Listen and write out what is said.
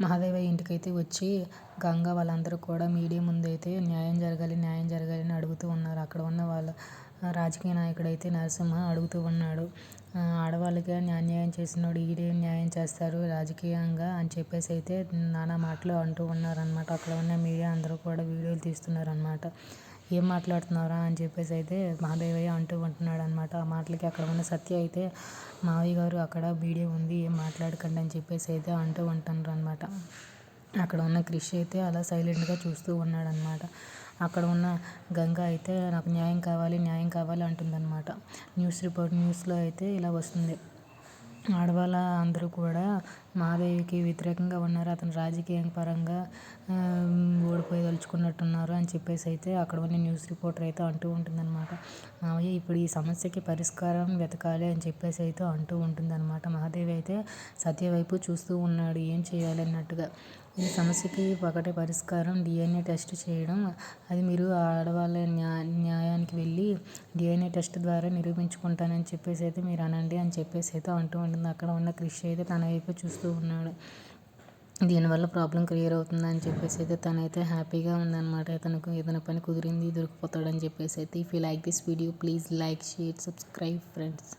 మహాదేవయ్య ఇంటికైతే వచ్చి గంగ వాళ్ళందరూ కూడా మీడియా ముందు అయితే న్యాయం జరగాలి న్యాయం జరగాలి అని అడుగుతూ ఉన్నారు. అక్కడ ఉన్న వాళ్ళ రాజకీయ నాయకుడైతే నరసింహ అడుగుతూ ఉన్నాడు. ఆడవాళ్ళకి అన్యాయం చేసినోడు ఈడేం న్యాయం చేస్తారు రాజకీయంగా అని చెప్పేసి అయితే నానా మాటలు అంటూ ఉన్నారనమాట అక్కడ ఉన్న మీడియా అందరూ కూడా వీడియోలు తీస్తున్నారనమాట ఏం మాట్లాడుతున్నారా అని చెప్పేసి అయితే మహాదేవయ్య అంటూ ఉంటున్నాడు అనమాట ఆ మాటలకి అక్కడ ఉన్న సత్య అయితే మావయ్య గారు అక్కడ వీడియో ఉంది ఏం మాట్లాడకండి అని చెప్పేసి అయితే అంటూ ఉంటున్నారు అనమాట అక్కడ ఉన్న క్రిష్ అయితే అలా సైలెంట్గా చూస్తూ ఉన్నాడనమాట అక్కడ ఉన్న గంగ అయితే నాకు న్యాయం కావాలి న్యాయం కావాలి అంటుందన్నమాట. న్యూస్ రిపోర్ట్ న్యూస్లో అయితే ఇలా వస్తుంది. ఆడవాళ్ళ అందరూ కూడా మహాదేవికి వ్యతిరేకంగా ఉన్నారు. అతను రాజకీయ పరంగా ఓడిపోయి తలుచుకున్నట్టున్నారు అని చెప్పేసి అయితే అక్కడ ఉన్న న్యూస్ రిపోర్టర్ అయితే అంటూ ఉంటుందన్నమాట. మావయ్య ఇప్పుడు ఈ సమస్యకి పరిష్కారం వెతకాలి అని చెప్పేసి అయితే అంటూ ఉంటుందన్నమాట. మహాదేవి అయితే సత్య వైపు చూస్తూ ఉన్నాడు. ఏం చేయాలి అన్నట్టుగా. ఈ సమస్యకి ఒకటే పరిష్కారం డిఎన్ఏ టెస్ట్ చేయడం. అది మీరు ఆడవాళ్ళ న్యా న్యాయానికి వెళ్ళి డిఎన్ఏ టెస్ట్ ద్వారా నిరూపించుకుంటానని చెప్పేసి అయితే మీరు అనండి అని చెప్పేసి అయితే అంటూ ఉంటుంది. అక్కడ ఉన్న క్రిష్ అయితే తన వైపు చూస్తూ ఉన్నాడు. దీనివల్ల ప్రాబ్లం క్లియర్ అవుతుంది అని చెప్పేసి అయితే తనైతే హ్యాపీగా ఉందన్నమాట. తనకు ఏదైనా పని కుదిరింది దొరికిపోతాడని చెప్పేసి అయితే if you like this video please like share subscribe friends